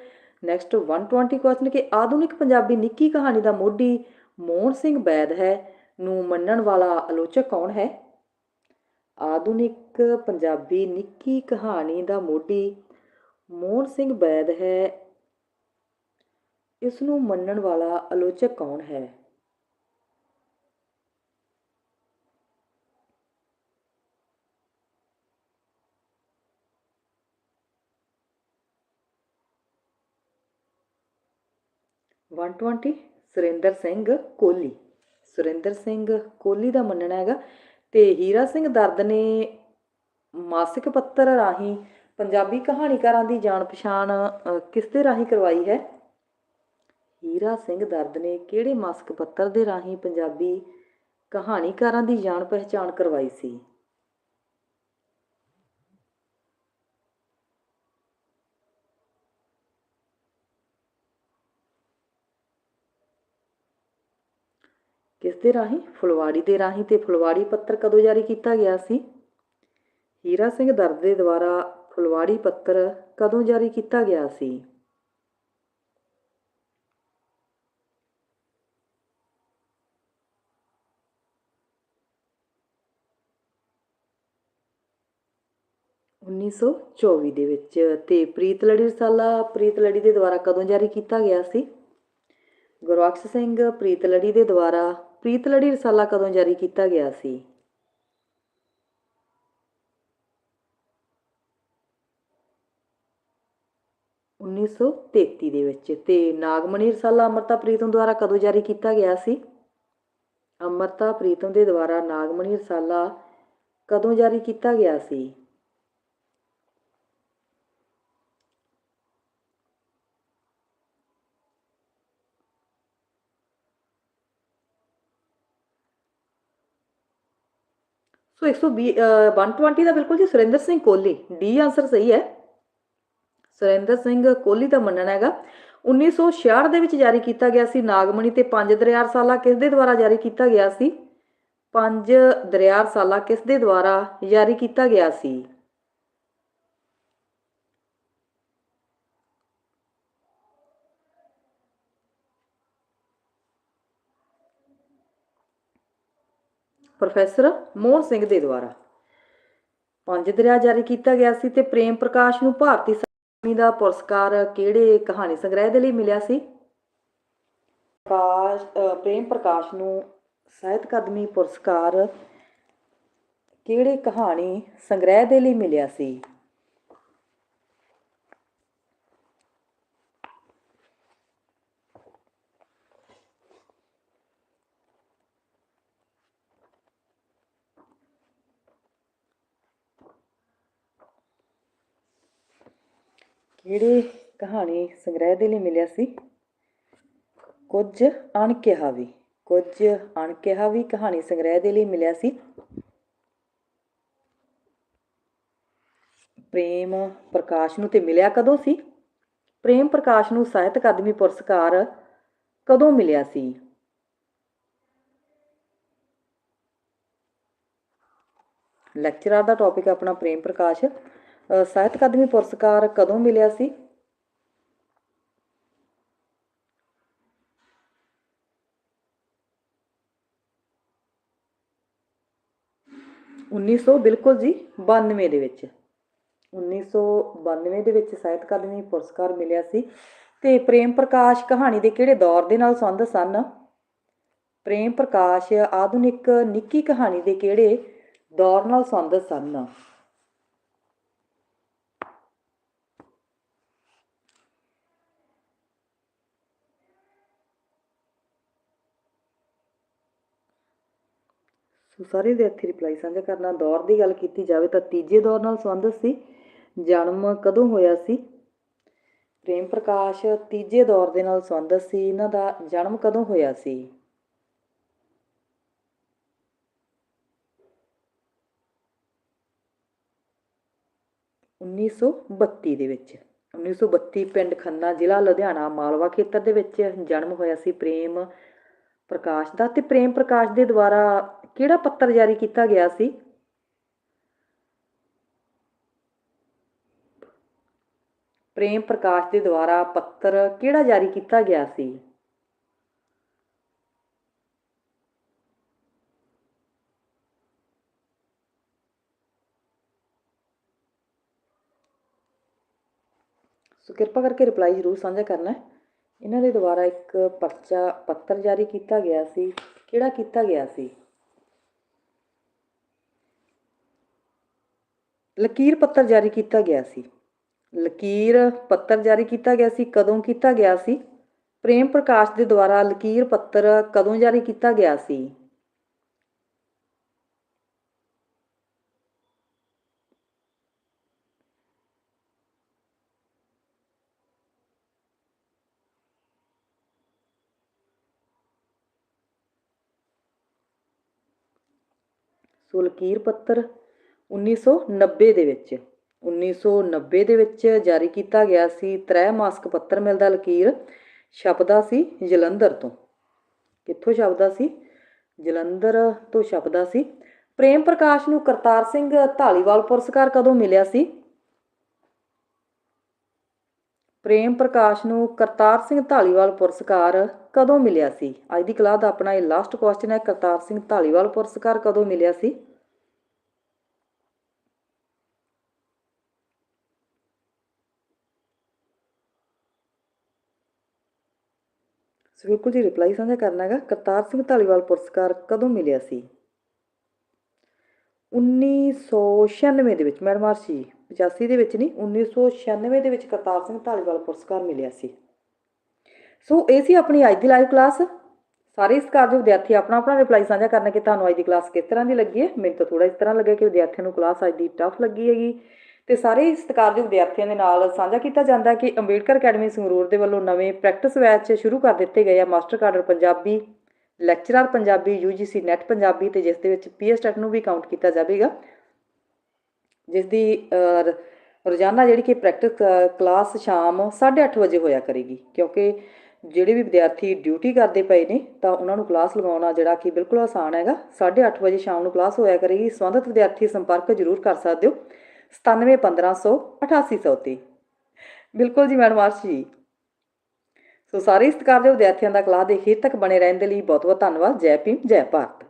ਨੈਕਸਟ 120 ਕੁਐਸਚਨ ਕਿ ਆਧੁਨਿਕ ਪੰਜਾਬੀ ਨਿੱਕੀ ਕਹਾਣੀ ਦਾ ਮੋਢੀ ਮੋਹਨ ਸਿੰਘ ਬੈਦ ਹੈ, ਨੂੰ ਮੰਨਣ ਵਾਲਾ ਆਲੋਚਕ ਕੌਣ ਹੈ? ਆਧੁਨਿਕ ਪੰਜਾਬੀ ਨਿੱਕੀ ਕਹਾਣੀ ਦਾ ਮੋਢੀ ਮੋਹਨ ਸਿੰਘ ਬੈਦ ਹੈ ਇਸ ਨੂੰ ਮੰਨਣ ਵਾਲਾ ਆਲੋਚਕ ਕੌਣ ਹੈ? One twenty Surinder Singh Kohli. Surinder Singh Kohli ਦਾ ਮੰਨਣਾ ਹੈਗਾ ਤੇ ਹੀਰਾ ਸਿੰਘ ਦਰਦ ਨੇ ਮਾਸਿਕ ਪੱਤਰ ਰਾਹੀਂ ਪੰਜਾਬੀ ਕਹਾਣੀਕਾਰਾਂ ਦੀ ਜਾਣ ਪਛਾਣ ਅ, ਕਿਸ ਦੇ ਰਾਹੀਂ ਕਰਵਾਈ ਹੈ? ਹੀਰਾ ਸਿੰਘ ਦਰਦ ਨੇ ਕਿਹੜੇ ਮਾਸਕ ਪੱਤਰ ਦੇ ਰਾਹੀਂ ਪੰਜਾਬੀ ਕਹਾਣੀਕਾਰਾਂ ਦੀ ਜਾਣ ਪਹਿਚਾਣ ਕਰਵਾਈ ਸੀ? ਕਿਸ ਦੇ ਰਾਹੀਂ? ਫੁਲਵਾੜੀ ਦੇ ਰਾਹੀਂ ਤੇ ਫੁਲਵਾੜੀ ਪੱਤਰ ਕਦੋਂ ਜਾਰੀ ਕੀਤਾ ਗਿਆ ਸੀ? ਹੀਰਾ ਸਿੰਘ ਦਰਦ ਦੇ ਦੁਆਰਾ ਫੁਲਵਾੜੀ ਪੱਤਰ ਕਦੋਂ ਜਾਰੀ ਕੀਤਾ ਗਿਆ ਸੀ? ਉੱਨੀ ਸੌ ਚੌਵੀ ਦੇ ਵਿੱਚ ਤੇ ਪ੍ਰੀਤ ਲੜੀ ਰਸਾਲਾ, ਪ੍ਰੀਤ ਲੜੀ ਦੇ ਦੁਆਰਾ ਕਦੋਂ ਜਾਰੀ ਕੀਤਾ ਗਿਆ ਸੀ? ਗੁਰਬਖਸ਼ ਸਿੰਘ, ਪ੍ਰੀਤ ਲੜੀ ਦੇ ਦੁਆਰਾ, ਪ੍ਰੀਤ ਲੜੀ ਰਸਾਲਾ ਕਦੋਂ ਜਾਰੀ ਕੀਤਾ ਗਿਆ ਸੀ? ਉੱਨੀ ਸੌ ਤੇਤੀ ਦੇ ਵਿੱਚ ਤੇ ਨਾਗਮਣੀ ਰਸਾਲਾ ਅਮਰਤਾ ਪ੍ਰੀਤਮ ਦੁਆਰਾ ਕਦੋਂ ਜਾਰੀ ਕੀਤਾ ਗਿਆ ਸੀ? ਅਮਰਤਾ ਪ੍ਰੀਤਮ ਦੇ ਦੁਆਰਾ ਨਾਗਮਣੀ ਰਸਾਲਾ ਕਦੋਂ ਜਾਰੀ ਕੀਤਾ ਗਿਆ ਸੀ? ਸੋ 120 120 ਦਾ ਬਿਲਕੁਲ ਜੀ ਸੁਰਿੰਦਰ ਸਿੰਘ ਕੋਹਲੀ ਡੀ ਆਨਸਰ ਸਹੀ ਹੈ ਸੁਰਿੰਦਰ ਸਿੰਘ ਕੋਹਲੀ ਦਾ ਮੰਨਣਾ ਹੈਗਾ 1966 ਦੇ ਵਿੱਚ ਜਾਰੀ ਕੀਤਾ ਗਿਆ ਸੀ ਨਾਗਮਣੀ ਤੇ ਪੰਜ ਦਰਿਆਰ ਸਾਲਾ ਕਿਸ ਦੇ ਦੁਆਰਾ ਜਾਰੀ ਕੀਤਾ ਗਿਆ ਸੀ ਪੰਜ ਦਰਿਆਰ ਸਾਲਾ ਕਿਸ ਦੇ ਦੁਆਰਾ ਜਾਰੀ ਕੀਤਾ ਗਿਆ ਸੀ ਪ੍ਰੋਫੈਸਰ ਮੋਹਨ ਸਿੰਘ ਦੇ ਦੁਆਰਾ। ਪੰਜ ਦਰਿਆ ਜਾਰੀ ਕੀਤਾ ਗਿਆ ਸੀ ਤੇ ਪ੍ਰੇਮ ਪ੍ਰਕਾਸ਼ ਨੂੰ ਭਾਰਤੀ ਅਕਾਦਮੀ ਦਾ ਪੁਰਸਕਾਰ ਕਿਹੜੇ ਕਹਾਣੀ ਸੰਗ੍ਰਹਿ ਦੇ ਲਈ ਮਿਲਿਆ ਸੀ? ਪ੍ਰਕਾਸ਼ ਪ੍ਰੇਮ ਪ੍ਰਕਾਸ਼ ਨੂੰ ਸਾਹਿਤ ਅਕਾਦਮੀ ਪੁਰਸਕਾਰ ਕਿਹੜੇ ਕਹਾਣੀ ਸੰਗ੍ਰਹਿ ਦੇ ਲਈ ਮਿਲਿਆ ਸੀ? ਕਿਹੜੇ ਕਹਾਣੀ ਸੰਗ੍ਰਹਿ ਦੇ ਲਈ ਮਿਲਿਆ ਸੀ, ਕੁਝ ਅਣਕਿਹਾ ਵੀ, ਕੁਝ ਅਣਕਿਹਾ ਵੀ ਕਹਾਣੀ ਸੰਗ੍ਰਹਿ ਦੇ ਲਈ ਮਿਲਿਆ ਸੀ। ਪ੍ਰੇਮ ਪ੍ਰਕਾਸ਼ ਨੂੰ ਤੇ ਮਿਲਿਆ ਕਦੋਂ ਸੀ? ਪ੍ਰੇਮ ਪ੍ਰਕਾਸ਼ ਨੂੰ ਸਾਹਿਤ ਅਕਾਦਮੀ ਪੁਰਸਕਾਰ ਕਦੋਂ ਮਿਲਿਆ ਸੀ? ਲੈਕਚਰਰ ਦਾ ਟੌਪਿਕ ਆਪਣਾ ਪ੍ਰੇਮ ਪ੍ਰਕਾਸ਼। ਸਾਹਿਤ ਅਕਾਦਮੀ ਪੁਰਸਕਾਰ ਕਦੋਂ ਮਿਲਿਆ ਸੀ? ਉੱਨੀ ਸੌ ਬਿਲਕੁਲ ਜੀ 92 ਦੇ ਵਿੱਚ। 1992 ਦੇ ਵਿੱਚ ਸਾਹਿਤ ਅਕਾਦਮੀ ਪੁਰਸਕਾਰ ਮਿਲਿਆ ਸੀ। ਤੇ ਪ੍ਰੇਮ ਪ੍ਰਕਾਸ਼ ਕਹਾਣੀ ਦੇ ਕਿਹੜੇ ਦੌਰ ਦੇ ਨਾਲ ਸੰਬੰਧ ਸਨ? ਪ੍ਰੇਮ ਪ੍ਰਕਾਸ਼ ਆਧੁਨਿਕ ਨਿੱਕੀ ਕਹਾਣੀ ਦੇ ਕਿਹੜੇ ਦੌਰ ਨਾਲ ਸੰਬੰਧ ਸਨ? ਸੋ ਸਾਰੇ ਵਿਦਿਆਰਥੀ ਰਿਪਲਾਈ ਸਾਂਝਾ ਕਰਨਾ, ਦੌਰ ਦੀ ਗੱਲ ਕੀਤੀ ਜਾਵੇ ਤਾਂ ਤੀਜੇ ਦੌਰ ਨਾਲ ਸੰਬੰਧਿਤ ਸੀ, ਜਨਮ ਕਦੋਂ ਹੋਇਆ ਸੀ? ਪ੍ਰੇਮ ਪ੍ਰਕਾਸ਼ ਤੀਜੇ ਦੌਰ ਦੇ ਨਾਲ ਸੰਬੰਧਿਤ ਸੀ, ਇਹਨਾਂ ਦਾ ਜਨਮ ਕਦੋਂ ਹੋਇਆ ਸੀ? ਉੱਨੀ ਸੌ ਬੱਤੀ ਦੇ ਵਿੱਚ। 1932 ਪਿੰਡ ਖੰਨਾ ਜ਼ਿਲ੍ਹਾ ਲੁਧਿਆਣਾ, ਮਾਲਵਾ ਖੇਤਰ ਦੇ ਵਿੱਚ ਜਨਮ ਹੋਇਆ ਸੀ ਪ੍ਰੇਮ ਪ੍ਰਕਾਸ਼ ਦਾ ਤੇ ਪ੍ਰੇਮ ਪ੍ਰਕਾਸ਼ ਦੇ ਦੁਆਰਾ ਕਿਹੜਾ ਪੱਤਰ ਜਾਰੀ ਕੀਤਾ ਗਿਆ ਸੀ? ਪ੍ਰੇਮ ਪ੍ਰਕਾਸ਼ ਦੇ ਦੁਆਰਾ ਪੱਤਰ ਕਿਹੜਾ ਜਾਰੀ ਕੀਤਾ ਗਿਆ ਸੀ? ਸੋ ਕਿਰਪਾ ਕਰਕੇ ਰਿਪਲਾਈ ਜ਼ਰੂਰ ਸਾਂਝਾ ਕਰਨਾ ਇਹਨਾਂ ਦੇ ਦੁਆਰਾ ਇੱਕ ਪਰਚਾ ਪੱਤਰ ਜਾਰੀ ਕੀਤਾ ਗਿਆ ਸੀ। ਕਿਹੜਾ ਕੀਤਾ ਗਿਆ ਸੀ? ਲਕੀਰ ਪੱਤਰ ਜਾਰੀ ਕੀਤਾ ਗਿਆ ਸੀ। ਲਕੀਰ ਪੱਤਰ ਜਾਰੀ ਕੀਤਾ ਗਿਆ ਸੀ, ਕਦੋਂ ਕੀਤਾ ਗਿਆ ਸੀ? ਪ੍ਰੇਮ ਪ੍ਰਕਾਸ਼ ਦੇ ਦੁਆਰਾ ਲਕੀਰ ਪੱਤਰ ਕਦੋਂ ਜਾਰੀ ਕੀਤਾ ਗਿਆ ਸੀ? ਸੋ ਲਕੀਰ ਪੱਤਰ 1990 ਦੇ ਵਿੱਚ। 1990 ਦੇ ਵਿੱਚ ਜਾਰੀ ਕੀਤਾ ਗਿਆ ਸੀ ਤ੍ਰੈ ਮਾਸਕ ਪੱਤਰ ਮਿਲਦਾ ਲਕੀਰ, ਛਪਦਾ ਸੀ ਜਲੰਧਰ ਤੋਂ। ਕਿੱਥੋਂ ਛਪਦਾ ਸੀ? ਜਲੰਧਰ ਤੋਂ ਛਪਦਾ ਸੀ। ਪ੍ਰੇਮ ਪ੍ਰਕਾਸ਼ ਨੂੰ ਕਰਤਾਰ ਸਿੰਘ ਢਾਲੀਵਾਲ ਪੁਰਸਕਾਰ ਕਦੋਂ ਮਿਲਿਆ ਸੀ? ਪ੍ਰੇਮ ਪ੍ਰਕਾਸ਼ ਨੂੰ ਕਰਤਾਰ ਸਿੰਘ ਢਾਲੀਵਾਲ ਪੁਰਸਕਾਰ ਕਦੋਂ ਮਿਲਿਆ ਸੀ? ਅੱਜ ਦੀ ਕਲਾਸ ਦਾ ਆਪਣਾ ਇਹ ਲਾਸਟ ਕੁਐਸਚਨ ਹੈ, ਕਰਤਾਰ ਸਿੰਘ ਢਾਲੀਵਾਲ ਪੁਰਸਕਾਰ ਕਦੋਂ ਮਿਲਿਆ ਸੀ? ਸੋ ਬਿਲਕੁਲ ਜੀ ਰਿਪਲਾਈ ਸਾਂਝਾ ਕਰਨਾ ਹੈਗਾ। ਕਰਤਾਰ ਸਿੰਘ ਢਾਲੀਵਾਲ ਪੁਰਸਕਾਰ ਕਦੋਂ ਮਿਲਿਆ ਸੀ? 1996 ਦੇ ਵਿੱਚ। ਮੈਡਮ ਆਰਸੀ 85 ਦੇ ਵਿੱਚ ਨਹੀਂ 1996 ਦੇ ਵਿੱਚ ਕਰਤਾਰ ਸਿੰਘ ਢਾਲੀਵਾਲ ਪੁਰਸਕਾਰ ਮਿਲਿਆ ਸੀ। ਸੋ ਇਹ ਸੀ ਆਪਣੀ ਅੱਜ ਦੀ ਲਾਈਵ ਕਲਾਸ ਸਾਰੇ ਇਸ ਕਾਰਜ ਵਿਦਿਆਰਥੀ ਆਪਣਾ ਆਪਣਾ ਰਿਪਲਾਈ ਸਾਂਝਾ ਕਰਨਾ ਕਿ ਤੁਹਾਨੂੰ ਅੱਜ ਦੀ ਕਲਾਸ ਕਿਸ ਤਰ੍ਹਾਂ ਦੀ ਲੱਗੀ ਹੈ? ਮੈਨੂੰ ਤਾਂ ਥੋੜਾ ਇਸ ਤਰ੍ਹਾਂ ਲੱਗਿਆ ਕਿ ਵਿਦਿਆਰਥੀਆਂ ਨੂੰ ਕਲਾਸ ਅੱਜ ਦੀ ਟਫ ਲੱਗੀ ਹੈਗੀ। ਤੇ ਸਾਰੇ ਸਤਿਕਾਰਯੋਗ ਵਿਦਿਆਰਥੀਆਂ ਦੇ ਨਾਲ ਸਾਂਝਾ ਕੀਤਾ ਜਾਂਦਾ ਹੈ ਕਿ ਅੰਬੇਡਕਰ ਅਕੈਡਮੀ ਸੰਗਰੂਰ ਦੇ ਵੱਲੋਂ ਨਵੇਂ ਪ੍ਰੈਕਟਿਸ ਬੈਚ ਸ਼ੁਰੂ ਕਰ ਦਿੱਤੇ ਗਏ ਆ। Master cadre Punjabi, lecturer Punjabi UGC NET Punjabi ਤੇ ਜਿਸ ਦੇ ਵਿੱਚ ਪੀਐਸ ਟੈਟ ਨੂੰ ਵੀ ਕਾਊਂਟ ਕੀਤਾ ਜਾਵੇਗਾ। ਜਿਸ ਦੀ ਰੋਜ਼ਾਨਾ ਜਿਹੜੀ ਕਿ ਪ੍ਰੈਕਟਿਸ ਕਲਾਸ ਸ਼ਾਮ 8:30 ਵਜੇ ਹੋਇਆ ਕਰੇਗੀ। ਕਿਉਂਕਿ ਜਿਹੜੇ ਵੀ ਵਿਦਿਆਰਥੀ ਡਿਊਟੀ ਕਰਦੇ ਪਏ ਨੇ, ਤਾਂ ਉਹਨਾਂ ਨੂੰ ਕਲਾਸ ਲਗਾਉਣਾ ਜਿਹੜਾ ਕਿ ਬਿਲਕੁਲ ਆਸਾਨ ਹੈਗਾ। 8:30 ਵਜੇ ਸ਼ਾਮ ਨੂੰ ਕਲਾਸ ਹੋਇਆ ਕਰੇਗੀ। ਸੰਬੰਧਿਤ ਵਿਦਿਆਰਥੀ ਸੰਪਰਕ ਜ਼ਰੂਰ ਕਰ ਸਕਦੇ ਹੋ। 97150 8800 ਤੇ ਬਿਲਕੁਲ ਜੀ ਮੈਡਮ ਆਰਸ਼ ਜੀ। ਸੋ ਸਾਰੇ ਸਤਿਕਾਰਯੋਗ ਵਿਦਿਆਰਥੀਆਂ ਦਾ ਕਲਾਸ ਦੇ ਅਖੀਰ ਤੱਕ ਬਣੇ ਰਹਿਣ ਦੇ ਲਈ ਬਹੁਤ ਬਹੁਤ ਧੰਨਵਾਦ। ਜੈ ਭੀਮ, ਜੈ ਭਾਰਤ।